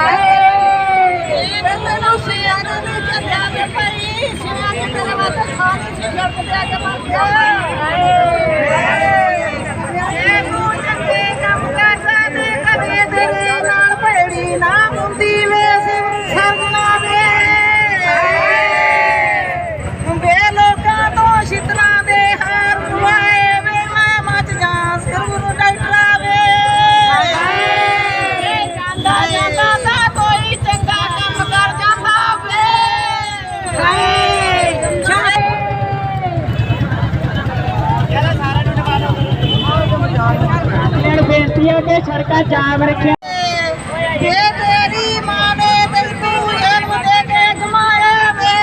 ਹਾਏ ਹੈ ਕਿ ਸੜਕਾਂ ਜਾਮ ਰੱਖਿਆ। ਜੇ ਤੇਰੀ ਮਾਂ ਨੇ ਤੈਨੂੰ ਜਨਮ ਦੇ ਕੇ ਕਮਾਇਆ ਵੇ।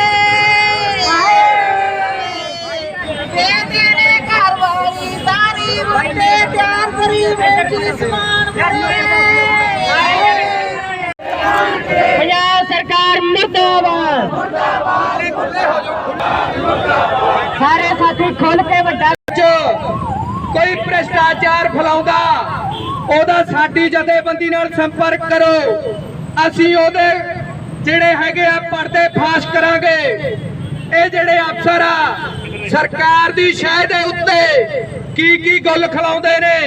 ਜੇ ਤੇਰੇ ਘਰ ਵਾਲੀ ਸਾਰੀ ਮੁੰਡੇ ਤਿਆਰ ਕਰੀ ਬੇਟੀ ਸਮਾਨ ਪੰਜਾਬ ਸਰਕਾਰ ਮੁਰਦਾਬਾਦ ਸਾਰੇ ਸਾਥੀ ਖੁੱਲ ਕੇ ਵੱਡਾ ਚ ਕੋਈ ਭ੍ਰਿਸ਼ਟਾਚਾਰ ਫੈਲਾਉਂਦਾ ਉਹਦਾ ਸਾਡੀ ਜਥੇਬੰਦੀ ਨਾਲ ਸੰਪਰਕ ਕਰੋ। ਅਸੀਂ ਉਹਦੇ ਜਿਹੜੇ ਹੈਗੇ ਆ ਪਰਦੇ ਫਾਸ਼ ਕਰਾਂਗੇ। ਇਹ ਜਿਹੜੇ ਅਫਸਰ ਆ, ਸਰਕਾਰ ਦੀ ਸ਼ਹਿ ਦੇ ਉੱਤੇ ਕੀ ਕੀ ਗੁੱਲ ਖਿਲਾਉਂਦੇ ਨੇ,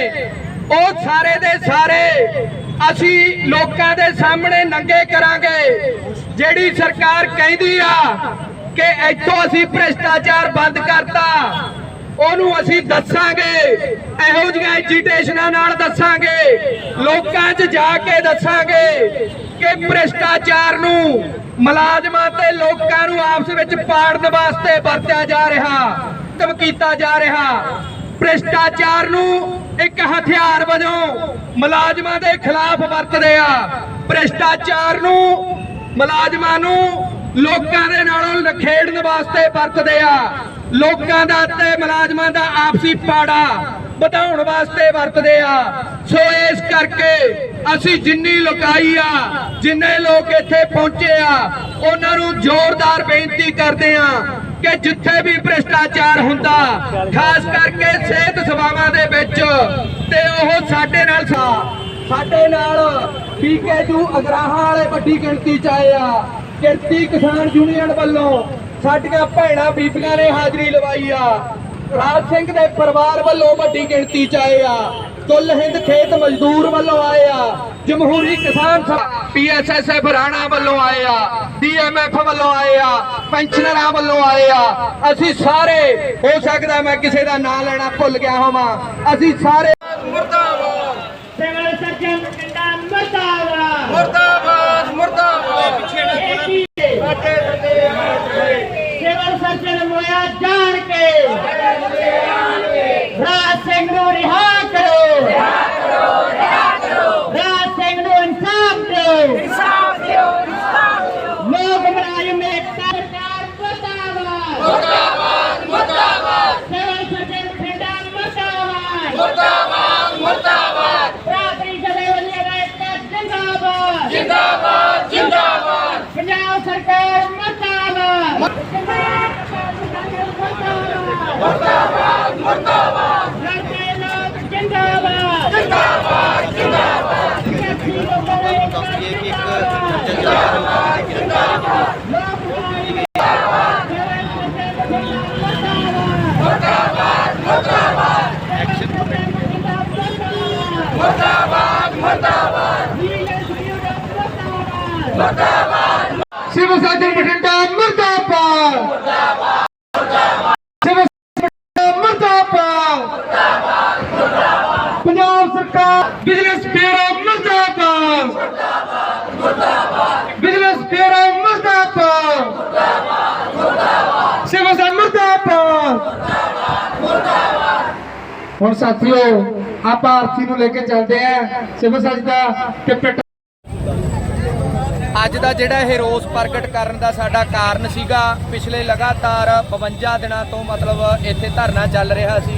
ਉਹ ਸਾਰੇ ਦੇ ਸਾਰੇ ਅਸੀਂ ਲੋਕਾਂ ਦੇ ਸਾਹਮਣੇ ਨੰਗੇ ਕਰਾਂਗੇ। ਜਿਹੜੀ ਸਰਕਾਰ ਕਹਿੰਦੀ ਆ ਕਿ ਇੱਥੋਂ ਅਸੀਂ ਭ੍ਰਿਸ਼ਟਾਚਾਰ ਬੰਦ ਕਰਤਾ ਉਹਨੂੰ ਅਸੀਂ ਦੱਸਾਂਗੇ। ਇਹੋ ਜਿਹੀਆਂ ਐਜੀਟੇਸ਼ਨਾਂ ਨਾਲ ਦੱਸਾਂਗੇ। ਲੋਕਾਂ 'ਚ ਜਾ ਕੇ ਦੱਸਾਂਗੇ ਕਿ ਭ੍ਰਿਸ਼ਟਾਚਾਰ ਨੂੰ ਮੁਲਾਜ਼ਮਾਂ ਤੇ ਲੋਕਾਂ ਨੂੰ ਆਪਸ ਵਿੱਚ ਪਾੜਨ ਵਾਸਤੇ ਵਰਤਿਆ ਜਾ ਰਿਹਾ, ਧਮਕੀਤਾ ਜਾ ਰਿਹਾ। ਭ੍ਰਿਸ਼ਟਾਚਾਰ ਨੂੰ ਇੱਕ ਹਥਿਆਰ ਵਜੋਂ ਮੁਲਾਜ਼ਮਾਂ ਦੇ ਖਿਲਾਫ ਵਰਤਦੇ ਆ। ਭ੍ਰਿਸ਼ਟਾਚਾਰ ਨੂੰ ਮੁਲਾਜ਼ਮਾਂ ਨੂੰ ਲੋਕਾਂ ਦੇ ਨਾਲੋਂ ਨਖੇੜਨ ਵਾਸਤੇ ਵਰਤਦੇ ਆ। ਲੋਕਾਂ ਦਾ ਤੇ ਮੁਲਾਜ਼ਮਾਂ ਦਾ ਆਪਸੀ ਪਾੜਾ ਵਧਾਉਣ ਵਾਸਤੇ ਵਰਤਦੇ ਆ। ਸੋ ਇਸ ਕਰਕੇ ਅਸੀਂ ਜਿੰਨੀ ਲੁਕਾਈ ਆ, ਜਿੰਨੇ ਲੋਕ ਇੱਥੇ ਪਹੁੰਚੇ ਆ, ਉਹਨਾਂ ਨੂੰ ਜ਼ੋਰਦਾਰ ਬੇਨਤੀ ਕਰਦੇ ਆ ਕਿ ਜਿੱਥੇ ਵੀ ਭ੍ਰਿਸ਼ਟਾਚਾਰ ਹੁੰਦਾ, ਖਾਸ ਕਰਕੇ ਸਿਹਤ ਸੇਵਾਵਾਂ ਦੇ ਵਿੱਚ, ਤੇ ਉਹ ਸਾਡੇ ਨਾਲ ਸਾਡੇ ਨਾਲ ਪੀਕੇਯੂ ਅਗਰਾਹਾਂ ਵਾਲੇ ਵੱਡੀ ਗਿਣਤੀ ਚ ਆਏ ਆ। ਕਿਰਤੀ ਕਿਸਾਨ ਯੂਨੀਅਨ ਵੱਲੋਂ ਸਾਡੀਆਂ ਭੈਣਾਂ ਬੀਬੀਆਂ ਨੇ ਹਾਜ਼ਰੀ ਲਵਾਈ ਆ। ਰਾਜ ਸਿੰਘ ਦੇ ਪਰਿਵਾਰ ਵੱਲੋਂ ਵੱਡੀ ਗਿਣਤੀ ਚ ਆਏ ਆ। ਕੁੱਲ ਹਿੰਦ ਖੇਤ ਮਜ਼ਦੂਰ ਵੱਲੋਂ ਆਏ ਆ। ਜਮਹੂਰੀ ਕਿਸਾਨ ਪੀਐਸਐਸਐਫ ਰਾਣਾ ਵੱਲੋਂ ਆਏ ਆ। ਡੀਐਮਐਫ ਵੱਲੋਂ ਆਏ ਆ। ਪੈਨਸ਼ਨਰਾਂ ਵੱਲੋਂ ਆਏ ਆ। ਅਸੀਂ ਸਾਰੇ, ਹੋ ਸਕਦਾ ਮੈਂ ਕਿਸੇ ਦਾ ਨਾਂ ਲੈਣਾ ਭੁੱਲ ਗਿਆ ਹੋਵਾਂ। ਅਸੀਂ ਸਾਰੇ ਸਿਵਲ ਸਰਜਨ ਪਿੰਡਾ ਮੁਰਦਾਬਾਦ ਮੁਰਦਾਬਾਦ ਮੁਰਦਾਬਾਦ ਸਿਵਲ ਸਰਜਨ ਮੋਇਆ ਜਾਣ ਕੇ ਰਾਜ ਸਿੰਘ ਨੂੰ ਰਿਹਾ ਕਰੋ ਰਾਜ ਸਿੰਘ ਨੂੰ ਇਨਸਾਫ ਦਿਓ ਲੋਕ ਮੁਲਾਜ਼ਮ ਏਕਤਾ ਸਰਕਾਰ ਮੁਰਦਾਬਾਦ ਮੁਰਦਾਬਾਦ ਸਿਵਲ ਸਰਜਨ ਪਿੰਡਾ ਮੁਰਦਾਬਾਦ ਮੁਰਦਾਬਾਦ। ਪ੍ਰਾਪਰੀ ਜਥੇਬੰਦੀਆਂ ਦਾ ਏਕਤਾ ਜਿੰਦਾਬਾਦ। ਜਿੰਦਾਬਾਦ ਜਿੰਦਾਬਾਦ। ਪੰਜਾਬ ਸਰਕਾਰ ਮੁਰਦਾਬਾਦ। ਮੁਰਦਾਬਾਦ ਮੁਰਦਾਬਾਦ। ਲੜਦੇ ਲੋਕ ਜਿੰਦਾਬਾਦ। ਜਿੰਦਾਬਾਦ ਜਿੰਦਾਬਾਦ। ਇੱਕ ਜਿੰਦਾਬਾਦ। ਜਿੰਦਾਬਾਦ ਲੋਕ ਮੁਰਦਾਬਾਦ ਮੁਰਦਾਬਾਦ ਮੁਰਦਾਬਾਦ। ਮੁਰਦਾਬਾਦ। ਸਿਵ ਸਾਜਨ ਬਠਿੰਡਾ, ਮੁਰਦਾਬਾਦ। ਮੁਰਦਾਬਾਦ ਸਿਵ ਸਾਜਨ ਮੁਰਦਾਬਾਦ। ਪੰਜਾਬ ਸਰਕਾਰ, ਬਿਜ਼ਨਸ ਬਿਊਰੋ ਮੁਰਦਾਬਾਦ। ਮੁਰਦਾਬਾਦ, ਬਿਜ਼ਨਸ ਬਿਊਰੋ ਮੁਰਦਾਬਾਦ। ਸਿਵ ਸਾਜਨ ਮੁਰਦਾਬਾਦ। ਹੁਣ ਸਾਥੀਓ, ਆਪਾਂ ਆਰਥੀ ਨੂੰ ਲੈ ਕੇ ਚੱਲਦੇ ਆਂ ਸਿਵ ਸਜਦਾ ਤੇ ਪਿੱਟ ਅੱਜ ਦਾ ਜਿਹੜਾ ਇਹ ਰੋਸ ਪ੍ਰਗਟ ਕਰਨ ਦਾ ਸਾਡਾ ਕਾਰਨ ਸੀਗਾ, ਪਿਛਲੇ ਲਗਾਤਾਰ 52 ਦਿਨਾਂ ਤੋਂ ਮਤਲਬ ਇੱਥੇ ਧਰਨਾ ਚੱਲ ਰਿਹਾ ਸੀ।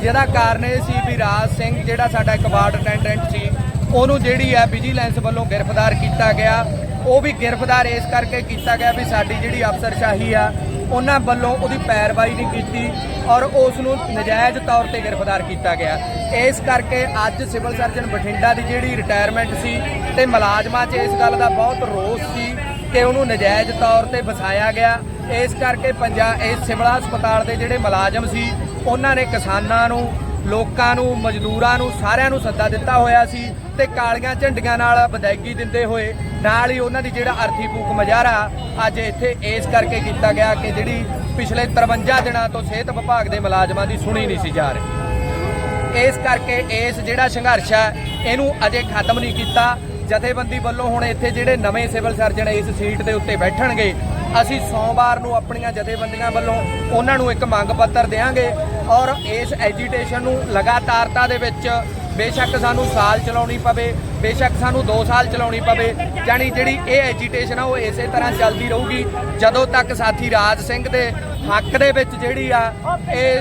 ਜਿਹਦਾ ਕਾਰਨ ਇਹ ਸੀ ਵੀ ਰਾਜ ਸਿੰਘ ਜਿਹੜਾ ਸਾਡਾ ਇੱਕ ਵਾਰਡ ਅਟੈਂਡੈਂਟ ਸੀ, ਉਹਨੂੰ ਜਿਹੜੀ ਹੈ ਵਿਜੀਲੈਂਸ ਵੱਲੋਂ ਗ੍ਰਿਫਤਾਰ ਕੀਤਾ ਗਿਆ। ਉਹ ਵੀ ਗ੍ਰਿਫਤਾਰ ਇਸ ਕਰਕੇ ਕੀਤਾ ਗਿਆ ਵੀ ਸਾਡੀ ਜਿਹੜੀ ਅਫਸਰਸ਼ਾਹੀ ਆ ਉਹਨਾਂ ਵੱਲੋਂ ਉਹਦੀ ਪੈਰਵਾਈ ਨਹੀਂ ਕੀਤੀ ਔਰ ਉਸ ਨੂੰ ਨਜਾਇਜ਼ ਤੌਰ ਤੇ ਗ੍ਰਿਫਤਾਰ ਕੀਤਾ ਗਿਆ। ਇਸ ਕਰਕੇ ਅੱਜ ਸਿਵਲ ਸਰਜਨ ਬਠਿੰਡਾ ਦੀ ਜਿਹੜੀ ਰਿਟਾਇਰਮੈਂਟ ਸੀ ਤੇ ਮੁਲਾਜ਼ਮਾਂ 'ਚ ਇਸ ਗੱਲ ਦਾ ਬਹੁਤ ਰੋਸ ਸੀ ਕਿ ਉਹਨੂੰ ਨਜਾਇਜ਼ ਤੌਰ ਤੇ ਵਸਾਇਆ ਗਿਆ। ਇਸ ਕਰਕੇ ਪੰਜਾਬ ਇਸ ਸਿਵਲ ਹਸਪਤਾਲ ਦੇ ਜਿਹੜੇ ਮੁਲਾਜ਼ਮ ਸੀ, ਉਹਨਾਂ ਨੇ ਕਿਸਾਨਾਂ ਨੂੰ ਲੋਕਾਂ ਨੂੰ, ਮਜ਼ਦੂਰਾਂ ਨੂੰ, ਸਾਰਿਆਂ ਨੂੰ ਸੱਦਾ ਦਿੱਤਾ ਹੋਇਆ ਸੀ ਤੇ ਕਾਲੀਆਂ ਝੰਡੀਆਂ ਨਾਲ ਵਿਦਾਇਗੀ ਦਿੰਦੇ ਹੋਏ ਨਾਲ ਹੀ ਉਹਨਾਂ ਦੀ ਜਿਹੜਾ ਅਰਥੀ ਫੂਕ ਮਜ਼ਾਰਾ ਅੱਜ ਇੱਥੇ ਇਸ ਕਰਕੇ ਕੀਤਾ ਗਿਆ ਕਿ ਜਿਹੜੀ ਪਿਛਲੇ 53 ਦਿਨਾਂ ਤੋਂ ਸਿਹਤ ਵਿਭਾਗ ਦੇ ਮੁਲਾਜ਼ਮਾਂ ਦੀ ਸੁਣੀ ਨਹੀਂ ਸੀ ਜਾ ਰਹੀ। ਇਸ ਕਰਕੇ ਇਸ ਜਿਹੜਾ ਸੰਘਰਸ਼ ਹੈ, ਇਹਨੂੰ ਅਜੇ ਖਤਮ ਨਹੀਂ ਕੀਤਾ। ਜਥੇਬੰਦੀ ਵੱਲੋਂ ਹੁਣ ਇੱਥੇ ਜਿਹੜੇ ਨਵੇਂ ਸਿਵਲ ਸਰਜਨ ਇਸ ਸੀਟ ਦੇ ਉੱਤੇ ਬੈਠਣਗੇ ਅਸੀਂ ਸੋਮਵਾਰ ਨੂੰ ਆਪਣੀਆਂ ਜਥੇਬੰਦੀਆਂ ਵੱਲੋਂ ਉਹਨਾਂ ਨੂੰ ਇੱਕ ਮੰਗ ਪੱਤਰ ਦੇਵਾਂਗੇ ਔਰ ਇਸ ਐਜੀਟੇਸ਼ਨ ਨੂੰ ਲਗਾਤਾਰਤਾ ਦੇ ਵਿੱਚ ਬੇਸ਼ੱਕ ਸਾਨੂੰ ਸਾਲ ਚਲਾਉਣੀ ਪਵੇ, ਬੇਸ਼ੱਕ ਸਾਨੂੰ 2 ਸਾਲ ਚਲਾਉਣੀ ਪਵੇ। ਜਾਨੀ ਜਿਹੜੀ ਇਹ ਐਜੀਟੇਸ਼ਨ ਆ, ਉਹ ਇਸੇ ਤਰ੍ਹਾਂ ਚੱਲਦੀ ਰਹੂਗੀ। ਜਦੋਂ ਤੱਕ ਸਾਥੀ ਰਾਜ ਸਿੰਘ ਦੇ ਹੱਕ ਦੇ ਵਿੱਚ ਜਿਹੜੀ ਆ, ਇਹ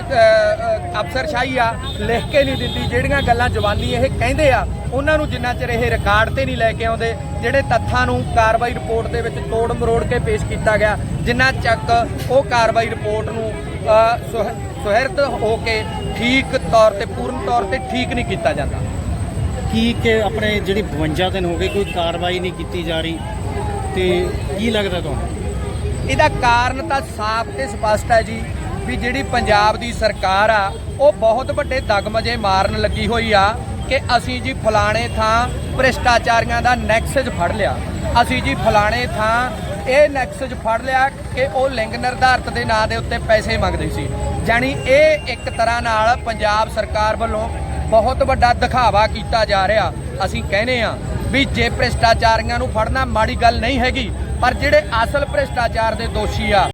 ਅਫਸਰਸ਼ਾਹੀ ਆ, ਲਿਖ ਕੇ ਨਹੀਂ ਦਿੰਦੀ, ਜਿਹੜੀਆਂ ਗੱਲਾਂ ਜਵਾਨੀ ਇਹ ਕਹਿੰਦੇ ਆ, ਉਹਨਾਂ ਨੂੰ ਜਿੰਨਾ ਚਿਰ ਇਹ ਰਿਕਾਰਡ ਤੇ ਨਹੀਂ ਲੈ ਕੇ ਆਉਂਦੇ, ਜਿਹੜੇ ਤੱਥਾਂ ਨੂੰ ਕਾਰਵਾਈ ਰਿਪੋਰਟ ਦੇ ਵਿੱਚ ਤੋੜ ਮਰੋੜ ਕੇ ਪੇਸ਼ ਕੀਤਾ ਗਿਆ, ਜਿੰਨਾ ਚੱਕ ਉਹ ਕਾਰਵਾਈ ਰਿਪੋਰਟ ਨੂੰ ਸੁਹਿਰਦ ਹੋ ਕੇ ਠੀਕ ਤੌਰ ਤੇ ਪੂਰਨ ਤੌਰ ਤੇ ਠੀਕ ਨਹੀਂ ਕੀਤਾ ਜਾਂਦਾ। ਕੀ ਕਿ ਆਪਣੇ ਜਿਹੜੀ 52 ਦਿਨ ਹੋ ਗਏ ਕੋਈ ਕਾਰਵਾਈ ਨਹੀਂ ਕੀਤੀ ਜਾ ਰਹੀ? ਤੇ ਕੀ ਲੱਗਦਾ ਤੁਹਾਨੂੰ? ਇਹਦਾ ਕਾਰਨ ਤਾਂ ਸਾਫ਼ ਤੇ ਸਪਸ਼ਟ ਹੈ ਜੀ ਵੀ ਜਿਹੜੀ ਪੰਜਾਬ ਦੀ ਸਰਕਾਰ ਆ ਉਹ ਬਹੁਤ ਵੱਡੇ ਦਗਮਜੇ ਮਾਰਨ ਲੱਗੀ ਹੋਈ ਆ ਕਿ ਅਸੀਂ ਜੀ ਫਲਾਣੇ ਥਾਂ ਭ੍ਰਿਸ਼ਟਾਚਾਰੀਆਂ ਦਾ ਨੈਕਸਸ ਫੜ ਲਿਆ। ਅਸੀਂ ਜੀ ਫਲਾਣੇ ਥਾਂ ਇਹ ਨੈਕਸਸ ਫੜ ਲਿਆ ਕਿ ਉਹ ਲਿੰਗ ਨਿਰਧਾਰਤ ਦੇ ਨਾਂ ਦੇ ਉੱਤੇ ਪੈਸੇ ਮੰਗਦੇ ਸੀ। ਜਾਣੀ ਇਹ ਇੱਕ ਤਰ੍ਹਾਂ ਨਾਲ ਪੰਜਾਬ ਸਰਕਾਰ ਵੱਲੋਂ ਬਹੁਤ ਵੱਡਾ ਦਿਖਾਵਾ ਕੀਤਾ ਜਾ ਰਿਹਾ। ਅਸੀਂ ਕਹਿੰਦੇ ਆ ਵੀ ਜੇ ਭ੍ਰਿਸ਼ਟਾਚਾਰੀਆਂ ਨੂੰ ਫੜਨਾ ਮਾੜੀ ਗੱਲ ਨਹੀਂ ਹੈਗੀ, ਪਰ ਜਿਹੜੇ ਅਸਲ ਭ੍ਰਿਸ਼ਟਾਚਾਰ ਦੇ ਦੋਸ਼ੀ ਆ